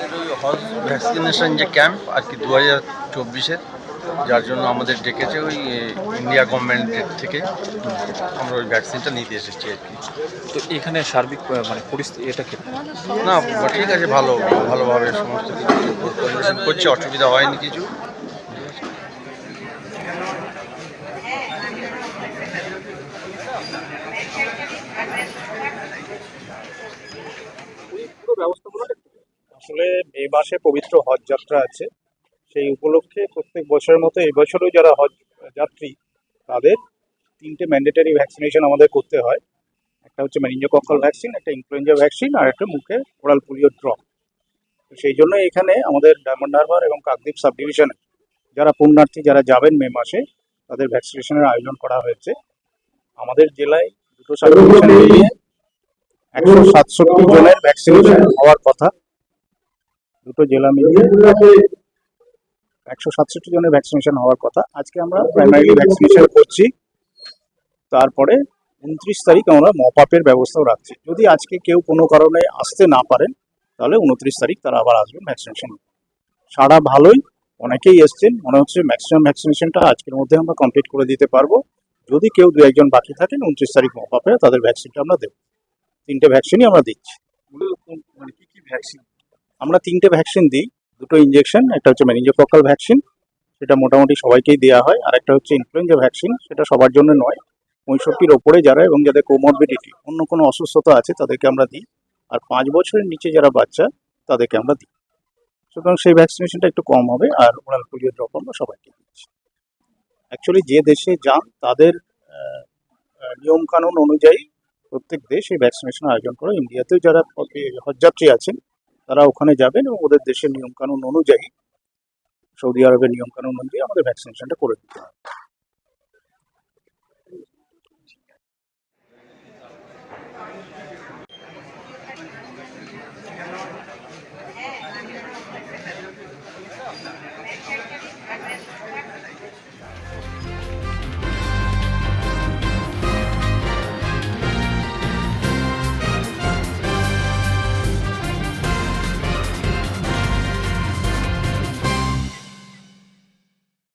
আমাদের ওই হজ ভ্যাকসিনেশন যে ক্যাম্প আর কি দু হাজার চব্বিশের যার জন্য আমাদের ডেকেছে ওই ইন্ডিয়া গভর্নমেন্টের থেকে। আমরা ওই ভ্যাকসিনটা নিতে এসেছি আর কি। তো এখানে সার্বিক মানে পরিস্থিতি এটা কি? না ঠিক আছে ভালো ভালোভাবে সমস্ত কিছু করছে অসুবিধা হয়নি কিছু। আসলে মে মাসে পবিত্র হজ যাত্রা আছে। সেই উপলক্ষে প্রত্যেক বছরের মতো এবছরও যারা হজ যাত্রী, তাদের তিনটে ম্যান্ডেটারি ভ্যাকসিনেশন আমাদের করতে হয়। একটা হচ্ছে ম্যানিঞ্জোকক্কাল ভ্যাকসিন একটা ইনফ্লুয়েঞ্জা ভ্যাকসিন আর একটা মুখে ওরাল পোলিও ড্রপ তো সেই জন্য এখানে আমাদের ডায়মন্ড হারবার এবং কাকদ্বীপ সাব ডিভিশনে যারা পুণ্যার্থী, যারা যাবেন মে মাসে, তাদের ভ্যাকসিনেশনের আয়োজন করা হয়েছে। আমাদের জেলায় দুটো সাব ডিভিশন মিলিয়ে একশো সাতষট্টি জনের ভ্যাকসিনেশন হওয়ার কথা। দুটো জেলা মিলিয়ে একশো সাতষট্টি জনের ভ্যাকসিনেশন হওয়ার কথা। আজকে আমরা প্রাইমারি ভ্যাকসিনেশন করছি। তারপরে উনত্রিশ তারিখ আমরা মপ আপের ব্যবস্থাও রাখছি। যদি আজকে কেউ কোনো কারণে আসতে না পারেন, তাহলে উনত্রিশ তারিখ তারা আবার আসবেন ভ্যাকসিনেশন সারা ভালোই অনেকেই এসছেন। মনে হচ্ছে ম্যাক্সিমাম ভ্যাকসিনেশনটা আজকের মধ্যে আমরা কমপ্লিট করে দিতে পারব। যদি কেউ দু একজন বাকি থাকেন, উনত্রিশ তারিখ মপ আপে তাদের ভ্যাকসিনটা আমরা দেবো। তিনটে ভ্যাকসিনই আমরা দিচ্ছি। মানে কি কি ভ্যাকসিন আমরা তিনটে ভ্যাকসিন দিই। দুটো ইঞ্জেকশন একটা হচ্ছে মেনিঞ্জোকক্কাল ভ্যাকসিন সেটা মোটামুটি সবাইকেই দেওয়া হয়, আর একটা হচ্ছে ইনফ্লুয়েঞ্জা ভ্যাকসিন সেটা সবার জন্য নয়। পঁয়ষট্টির ওপরে যারা এবং যাদের কোমরবিডিটি অন্য কোনো অসুস্থতা আছে তাদেরকে আমরা দিই। আর পাঁচ বছরের নিচে যারা বাচ্চা, তাদেরকে আমরা দিই। সুতরাং সেই ভ্যাকসিনেশনটা একটু কম হবে, আর ওরাল পোলিও ড্রপ আমরা সবাইকে দিচ্ছি। অ্যাকচুয়ালি যে দেশে যান, তাদের নিয়মকানুন অনুযায়ী প্রত্যেক দেশ এই ভ্যাকসিনেশন আয়োজন করে। ইন্ডিয়াতেও যারা হজযাত্রী আছেন তারা ওখানে যাবেন এবং ওদের দেশের নিয়মকানুন অনুযায়ী সৌদি আরবের নিয়মকানুন অনুযায়ী আমাদের ভ্যাকসিনেশনটা করে দিতে হবে।